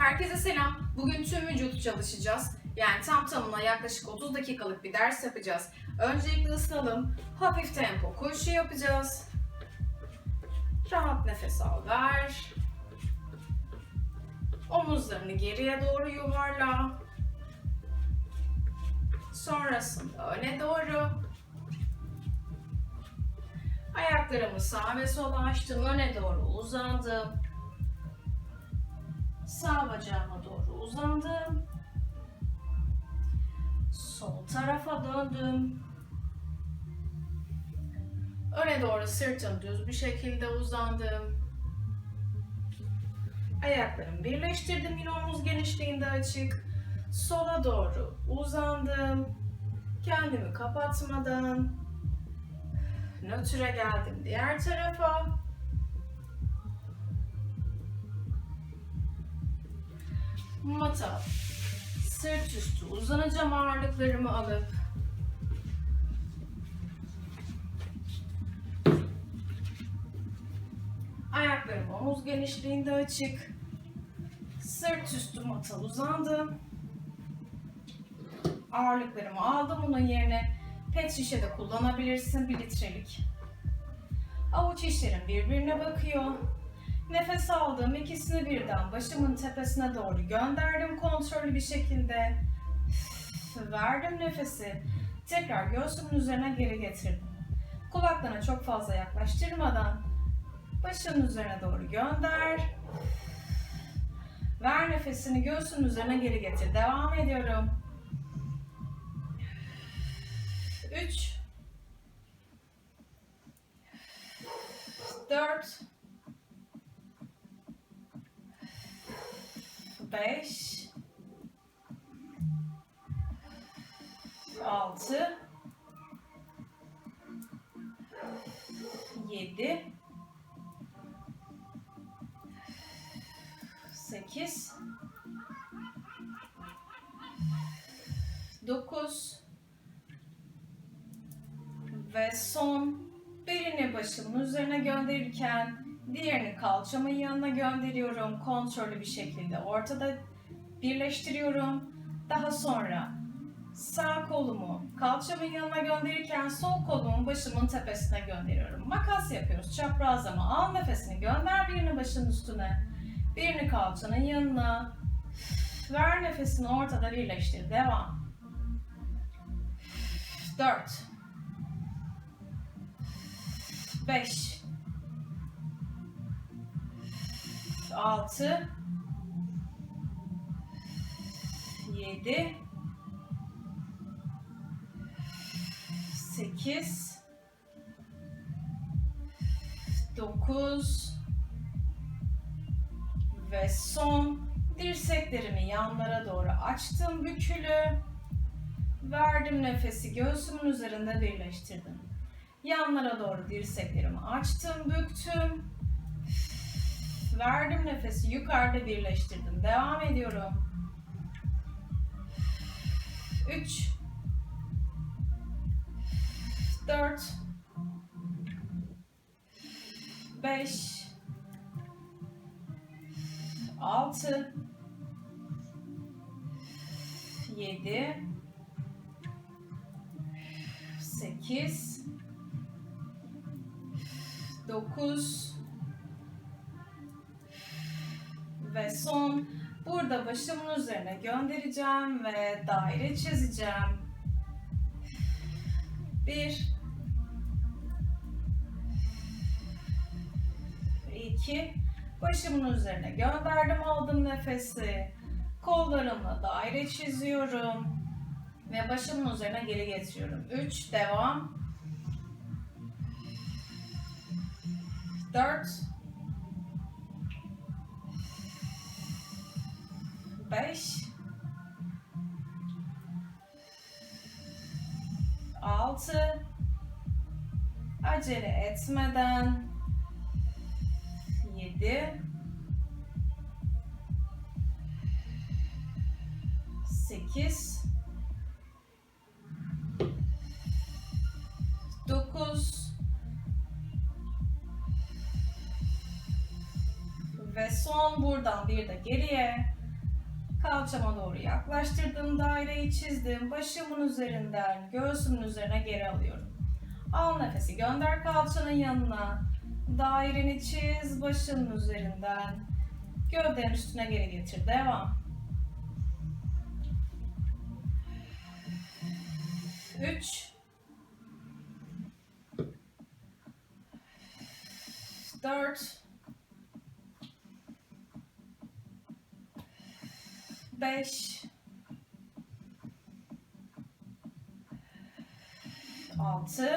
Herkese selam. Bugün tüm vücutu çalışacağız. Yani tam tamına yaklaşık 30 dakikalık bir ders yapacağız. Öncelikle ısınalım. Hafif tempo koşu yapacağız. Rahat nefes al ver. Omuzlarını geriye doğru yuvarla. Sonrasında öne doğru. Ayaklarımı sağa ve sola açtım. Öne doğru uzandım. Sağ bacağıma doğru uzandım. Sol tarafa döndüm. Öne doğru sırtım düz bir şekilde uzandım. Ayaklarımı birleştirdim yine omuz genişliğinde açık. Sola doğru uzandım. Kendimi kapatmadan nötre geldim diğer tarafa. Mata. Sırt üstü uzanacağım ağırlıklarımı alıp. Ayaklarım omuz genişliğinde açık. Sırt üstü mata uzandım. Ağırlıklarımı aldım. Bunun yerine pet şişe de kullanabilirsin. 1 litrelik. Avuç içlerim birbirine bakıyor. Nefes aldım. ikisini birden başımın tepesine doğru gönderdim kontrollü bir şekilde. Verdim nefesi. Tekrar göğsümün üzerine geri getirdim. Kulaklarına çok fazla yaklaştırmadan başının üzerine doğru gönder. Ver nefesini göğsünün üzerine geri getir. Devam ediyorum. 3 4 5 6 7 8 9 ve son birini başımın üzerine gönderirken diğerini kalçamın yanına gönderiyorum kontrollü bir şekilde ortada birleştiriyorum. Daha sonra sağ kolumu kalçamın yanına gönderirken sol kolumu başımın tepesine gönderiyorum. Makas yapıyoruz çaprazlama al nefesini gönder birini başın üstüne. Birini kalçanın yanına ver nefesini ortada birleştir devam. 4 5 6 7 8 9 ve son dirseklerimi yanlara doğru açtım bükülü verdim nefesi göğsümün üzerinde birleştirdim. Yanlara doğru dirseklerimi açtım büktüm verdim nefesi yukarıda birleştirdim. Devam ediyorum. 3 4 5 6 7 8 9 ve son burada başımın üzerine göndereceğim ve daire çizeceğim. 1 2 başımın üzerine gönderdim aldım nefesi. Kollarımla daire çiziyorum ve başımın üzerine geri getiriyorum. 3 devam. 4 5 6 acele etmeden. 7 8 9 ve son buradan bir de geriye Kalçama doğru yaklaştırdım. Daireyi çizdim. Başımın üzerinden göğsümün üzerine geri alıyorum. Al nefesi gönder kalçanın yanına. Daireni çiz başının üzerinden. Gövdenin üstüne geri getir. Devam. 3 4 5 6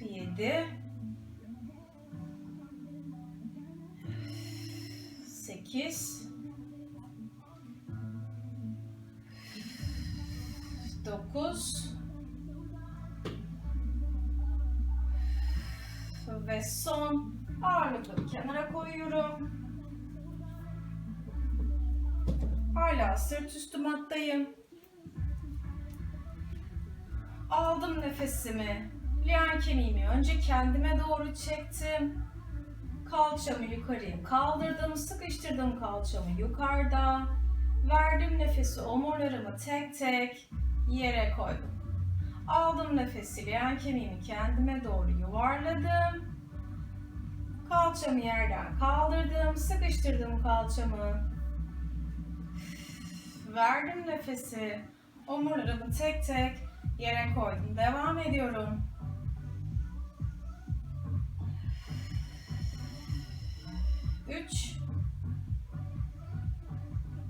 7 8 Hala sırt üstü mattayım. Aldım nefesimi. Liyan kemiğimi önce kendime doğru çektim. Kalçamı yukarıya kaldırdım, sıkıştırdım kalçamı yukarıda. Verdim nefesi omurlarımı tek tek yere koydum. Aldım nefesi liyan kemiğimi kendime doğru yuvarladım. Kalçamı yerden kaldırdım, sıkıştırdım kalçamı. Verdim nefesi. Omurlarımı tek tek yere koydum. Devam ediyorum. Üç.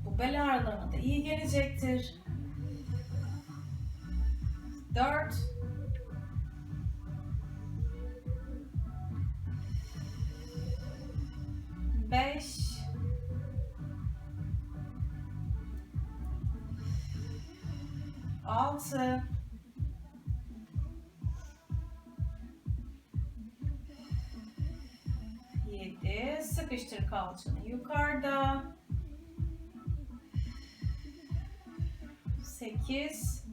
Bu bel ağrılarına da iyi gelecektir. Dört. Beş. Altı. Yedi. Sıkıştır kalçanı yukarıda. Sekiz.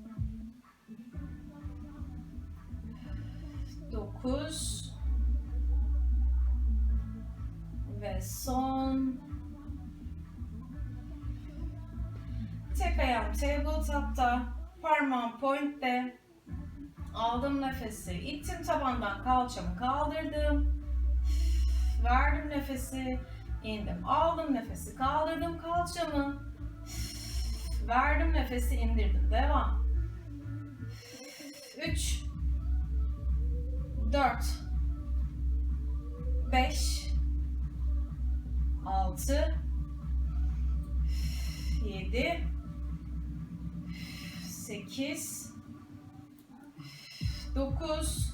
Dokuz. Ve son. Tek ayağım tabletop'ta. Parmağım point'te. Aldım nefesi. ittim tabandan kalçamı kaldırdım. Verdim nefesi. indim. Aldım nefesi. Kaldırdım kalçamı. Verdim nefesi. indirdim. Devam. 3 4 5 6 7 8 9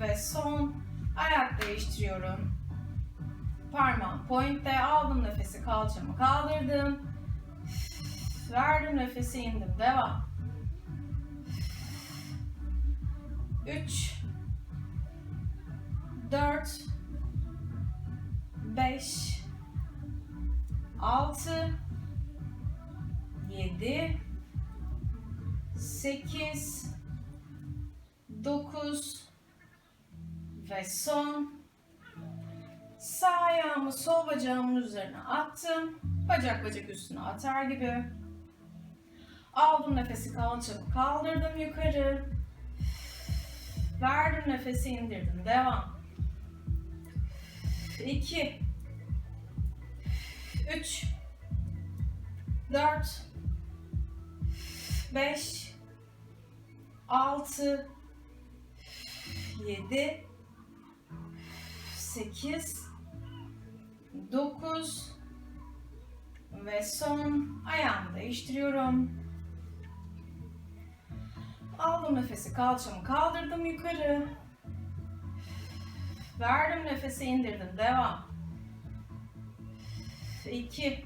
ve son. Ayak değiştiriyorum. Parmağım pointte. Aldım nefesi kalçamı kaldırdım. Verdim nefesi indim. Devam. 3 4 5 6 7 8 9 ve son sağ ayağımı sol bacağımın üzerine attım. Bacak bacak üstüne atar gibi. Aldım nefesi kalçamı kaldırdım yukarı. Verdim nefesi indirdim. Devam. 2 3 4 5 6 7 8 9 ve son ayağımı değiştiriyorum. Aldım nefesi kalçamı kaldırdım yukarı. Verdim nefesi indirdim. Devam. 2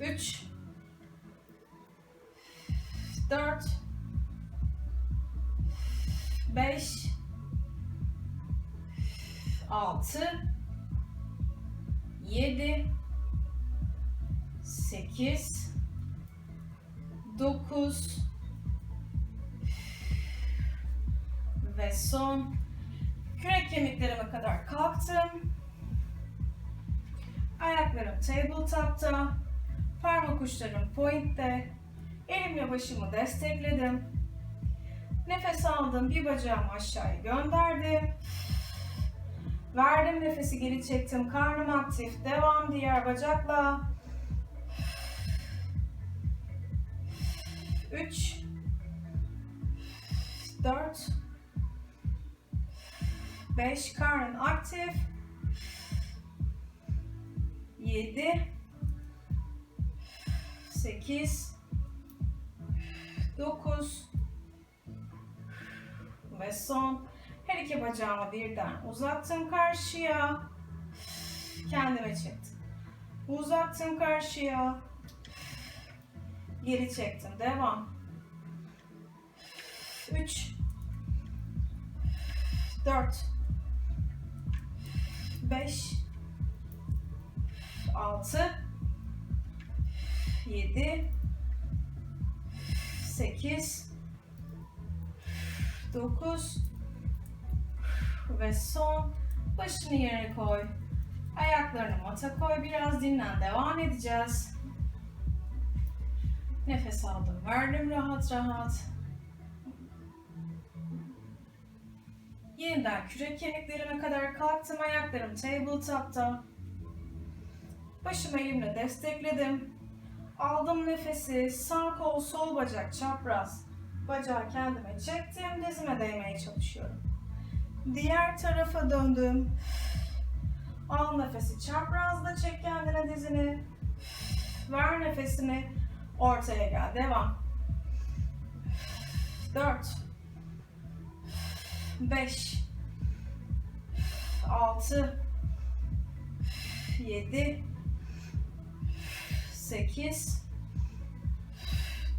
3 4 5 6 7 8 9 ve son kürek kemiklerim dizime kadar kalktım. Ayaklarım tabletop'ta. Parmak uçlarım point'te. Elimle başımı destekledim. Nefes aldım. Bir bacağımı aşağıya gönderdim. Verdim nefesi geri çektim. Karnım aktif. Devam diğer bacakla. 3 4 5 karnın aktif 7 8 9 ve son. Her iki bacağımı birden uzattım karşıya. Kendime çektim. Uzattım karşıya. Geri çektim. Devam. 3 4 5 6 7 8 9 ve son başını yere koy. Ayaklarını mata koy. Biraz dinlen. Devam edeceğiz. Nefes aldım. Verdim rahat rahat. Yeniden kürek kemiklerime kadar kalktım. Ayaklarım tabletop'ta. Başımı elimle destekledim. Aldım nefesi. Sağ kol, sol bacak çapraz. Bacağı kendime çektim. Dizime değmeye çalışıyorum. Diğer tarafa döndüm. Al nefesi çaprazda çek kendine dizini. Ver nefesini. Ortaya gel. Devam. 4 5 6 7 8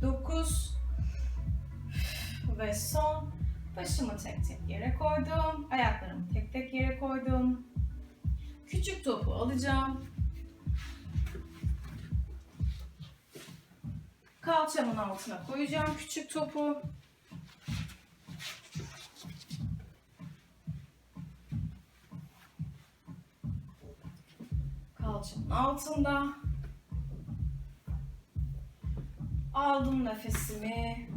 9 ve son başımı tek tek yere koydum. Ayaklarımı tek tek yere koydum. Küçük topu alacağım. Kalçamın altına koyacağım küçük topu. Kalçamın altında. Aldım nefesimi.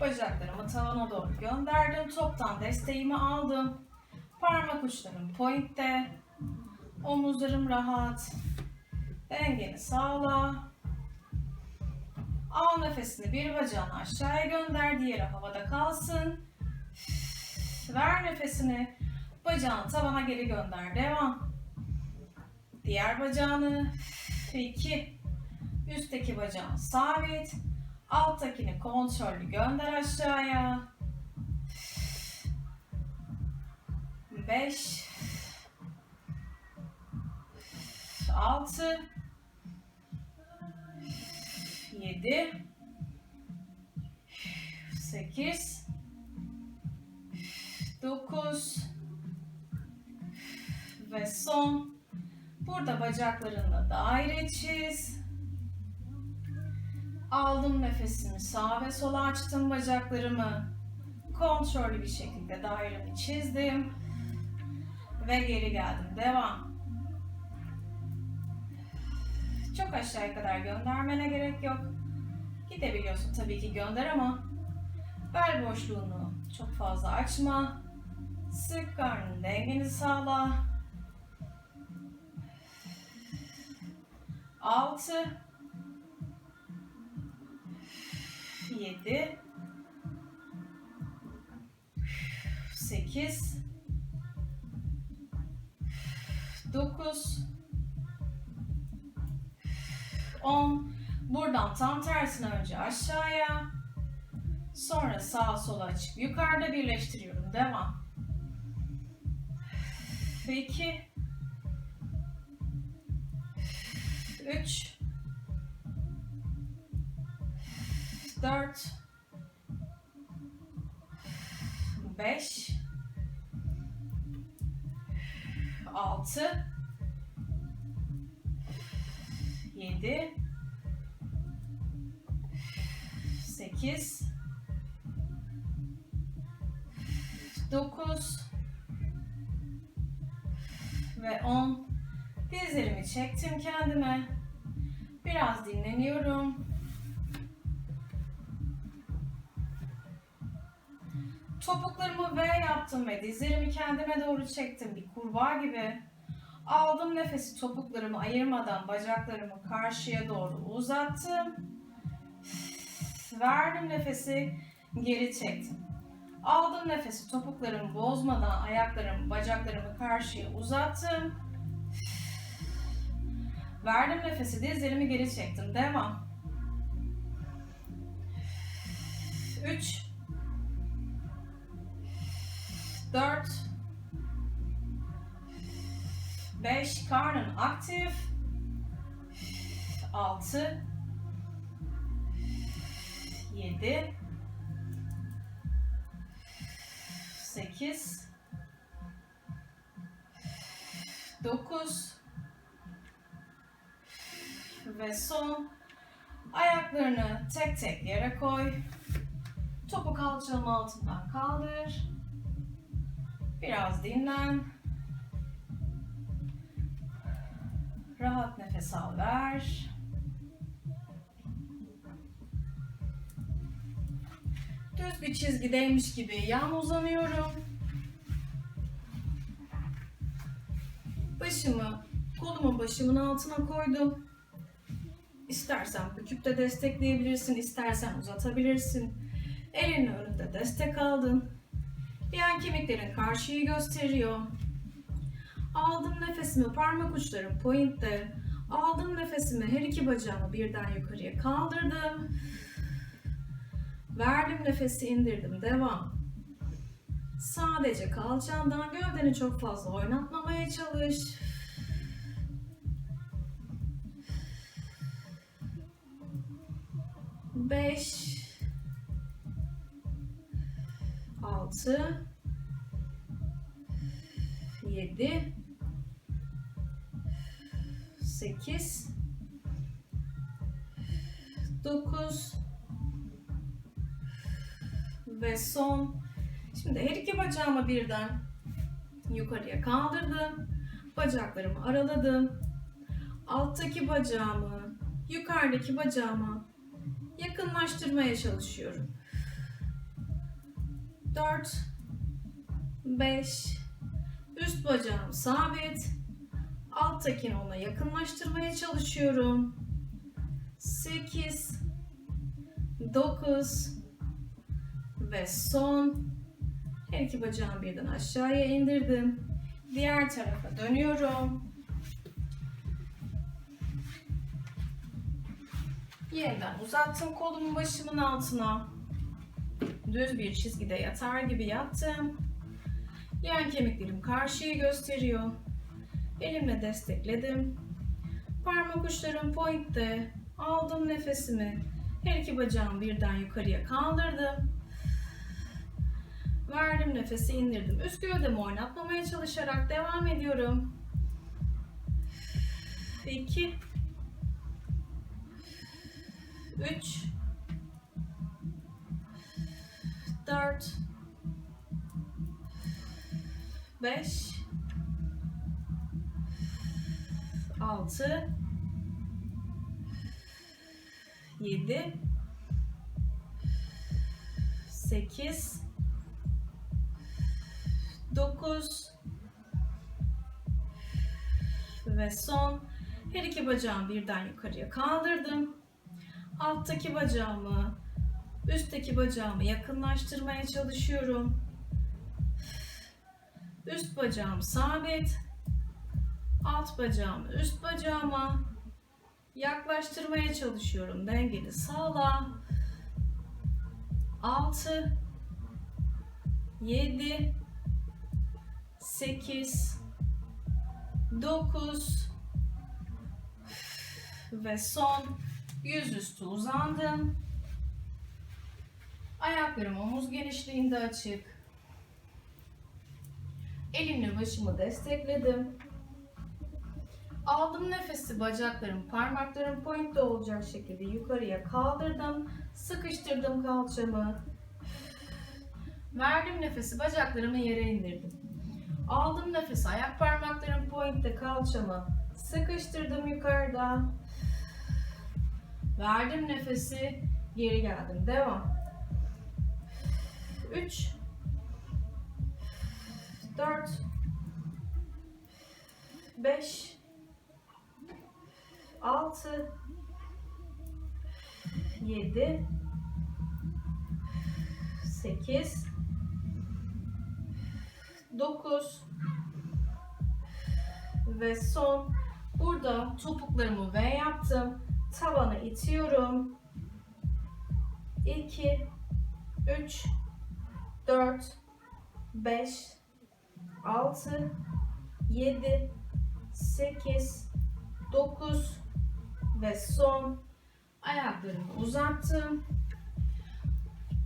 Bacaklarımı tavana doğru gönderdim. Toptan desteğimi aldım. Parmak uçlarım pointte. Omuzlarım rahat. Dengeni sağla. Al nefesini bir bacağını aşağıya gönder. Diğeri havada kalsın. Ver nefesini. Bacağını tavana geri gönder. Devam. Diğer bacağını. 2 Üstteki bacağın sabit. Alttakini kontrollü gönder aşağıya. 5 6 7 8 9 ve son. Burada bacaklarınla daire çiz aldım nefesimi sağa ve sola açtım bacaklarımı kontrollü bir şekilde dairemi çizdim ve geri geldim devam çok aşağıya kadar göndermene gerek yok. Gidebiliyorsun tabii ki gönder ama bel boşluğunu çok fazla açma. Sık karnın dengeni sağla. 6 7 8 9 10. Buradan tam tersine önce aşağıya. Sonra sağa sola açıp yukarıda birleştiriyorum. Devam. 2 3 4 5 6 7 8 9 ve 10. Dizlerimi çektim kendime. Biraz dinleniyorum. Topuklarımı V yaptım ve dizlerimi kendime doğru çektim bir kurbağa gibi. Aldım nefesi topuklarımı ayırmadan bacaklarımı karşıya doğru uzattım. Verdim nefesi geri çektim. Aldım nefesi topuklarımı bozmadan ayaklarımı bacaklarımı karşıya uzattım. Verdim nefesi dizlerimi geri çektim. Devam. 3 4 5 karnın aktif. 6 7 8 9 ve son. Ayaklarını tek tek yere koy. Topu kalçanın altından kaldır. Biraz dinlen. Rahat nefes al ver. Düz bir çizgideymiş gibi yan uzanıyorum. Başımı kolumu başımın altına koydum. İstersen büküp de destekleyebilirsin, istersen uzatabilirsin. Elini önünde destek aldın. Yan kemiklerin karşıyı gösteriyor. Aldım nefesimi parmak uçlarım pointte. Aldım nefesimi her iki bacağımı birden yukarıya kaldırdım. Verdim nefesi indirdim. Devam. Sadece kalçandan gövdeni çok fazla oynatmamaya çalış. Beş. Altı. Yedi. Sekiz. Dokuz. Ve son. Şimdi her iki bacağımı birden yukarıya kaldırdım. Bacaklarımı araladım. Alttaki bacağımı yukarıdaki bacağıma yakınlaştırmaya çalışıyorum. 4 5 Üst bacağım sabit. Alttakini ona yakınlaştırmaya çalışıyorum. 8 9 ve son her iki bacağımı birden aşağıya indirdim. Diğer tarafa dönüyorum. Yeniden uzattım kolumu başımın altına. Düz bir çizgide yatar gibi yattım. Yan kemiklerim karşıyı gösteriyor. Elimle destekledim. Parmak uçlarım pointte. Aldım nefesimi. Her iki bacağımı birden yukarıya kaldırdım. Verdim nefesi indirdim. Üst gövdemi oynatmamaya çalışarak devam ediyorum. 2 3 4 5 6 7 8 9 ve son her iki bacağımı birden yukarıya kaldırdım. Alttaki bacağımı üstteki bacağımı yakınlaştırmaya çalışıyorum. Üst bacağım sabit. Alt bacağımı üst bacağıma yaklaştırmaya çalışıyorum. Dengeli sağla. 6 7 8 9 ve son yüzüstü uzandım. Ayaklarım omuz genişliğinde açık. Elimle başımı destekledim. Aldım nefesi bacaklarım, parmaklarım pointte olacak şekilde yukarıya kaldırdım. Sıkıştırdım kalçamı. Verdim nefesi bacaklarımı yere indirdim. Aldım nefes ayak parmaklarım point'te kalçamı sıkıştırdım yukarıda. Verdim nefesi. Geri geldim. Devam. 3 4 5 6 7 8 9 ve son. Burada topuklarımı V yaptım. Tavana itiyorum. 2 3 4 5 6 7 8 9 ve son ayaklarımı uzattım.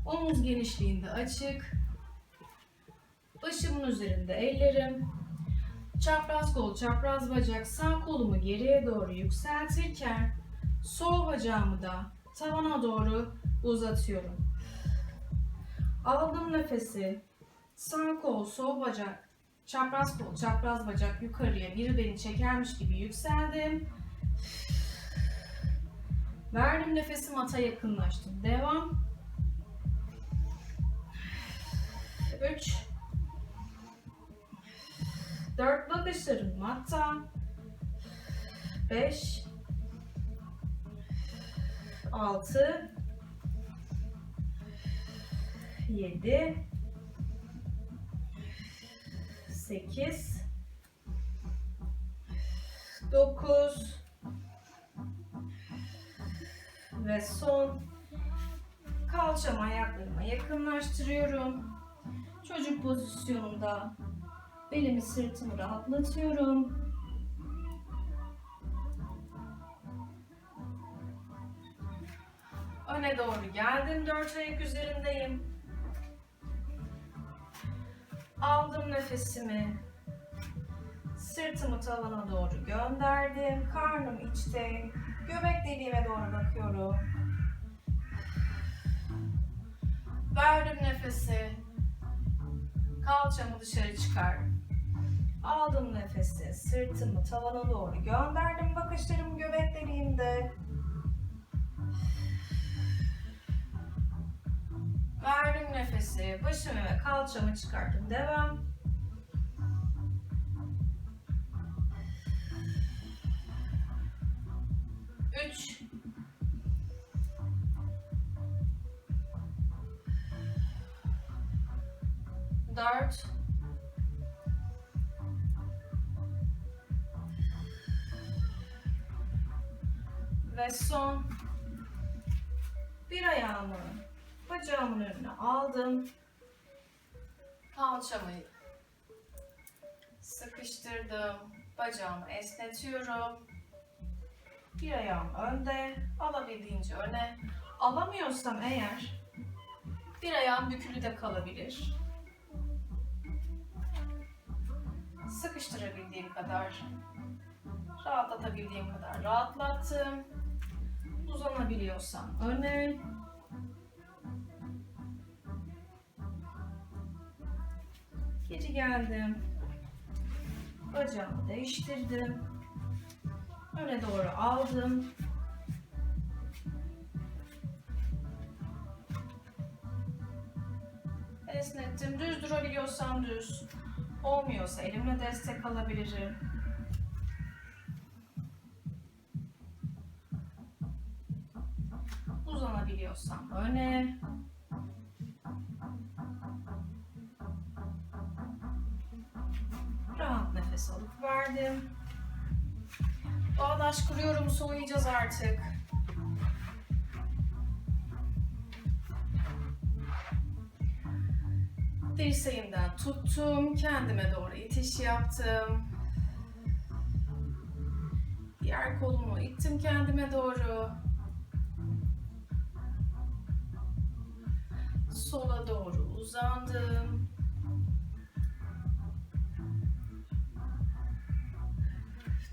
Omuz genişliğinde açık. Başımın üzerinde ellerim. Çapraz kol, çapraz bacak, sağ kolumu geriye doğru yükseltirken sol bacağımı da tavana doğru uzatıyorum. Aldım nefesi. Sağ kol, sol bacak, çapraz kol, çapraz bacak yukarıya biri beni çekermiş gibi yükseldim. Verdim nefesi mata yakınlaştım. Devam. 3 4 bakışlarım matta. 5 6 7 8 9 ve son kalçamı ayaklarıma yakınlaştırıyorum. Çocuk pozisyonunda belimi sırtımı rahatlatıyorum. Öne doğru geldim. Dört ayak üzerindeyim. Aldım nefesimi. Sırtımı tavana doğru gönderdim. Karnım içte. Göbek deliğime doğru bakıyorum. Verdim nefesi. Kalçamı dışarı çıkar. Aldım nefesi. Sırtımı tavana doğru gönderdim. Bakışlarım göbek deliğimde. Verdim nefesi. Başımı ve kalçamı çıkarttım. Devam. Aldım. Kalçamı sıkıştırdım. Bacağımı esnetiyorum. Bir ayağım önde, alabildiğince öne. Alamıyorsam eğer bir ayağım bükülü de kalabilir. Sıkıştırabildiğim kadar, rahatlatabildiğim kadar rahatlattım. Uzanabiliyorsam öne, Geri geldim. Bacağımı değiştirdim. Öne doğru aldım. Esnettim. Düz durabiliyorsam düz. Olmuyorsa elimle destek alabilirim. Uzanabiliyorsam öne. Nefes alıp verdim. Bağdaş kuruyorum, soğuyacağız artık. Dirseğimden tuttum, kendime doğru itiş yaptım. Diğer kolumu ittim kendime doğru. Sola doğru uzandım.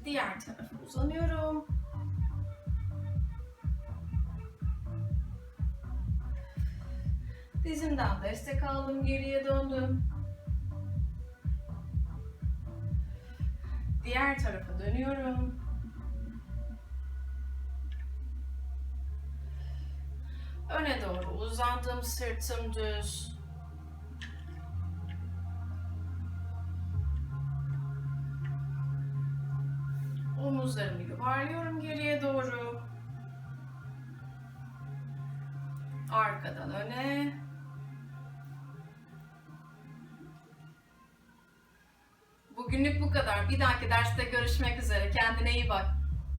Diğer tarafa uzanıyorum. Dizimden destek aldım, geriye döndüm. Diğer tarafa dönüyorum. Öne doğru uzandım, sırtım düz. Omuzlarımı yuvarlıyorum geriye doğru. Arkadan öne. Bugünlük bu kadar. Bir dahaki derste görüşmek üzere. Kendine iyi bak.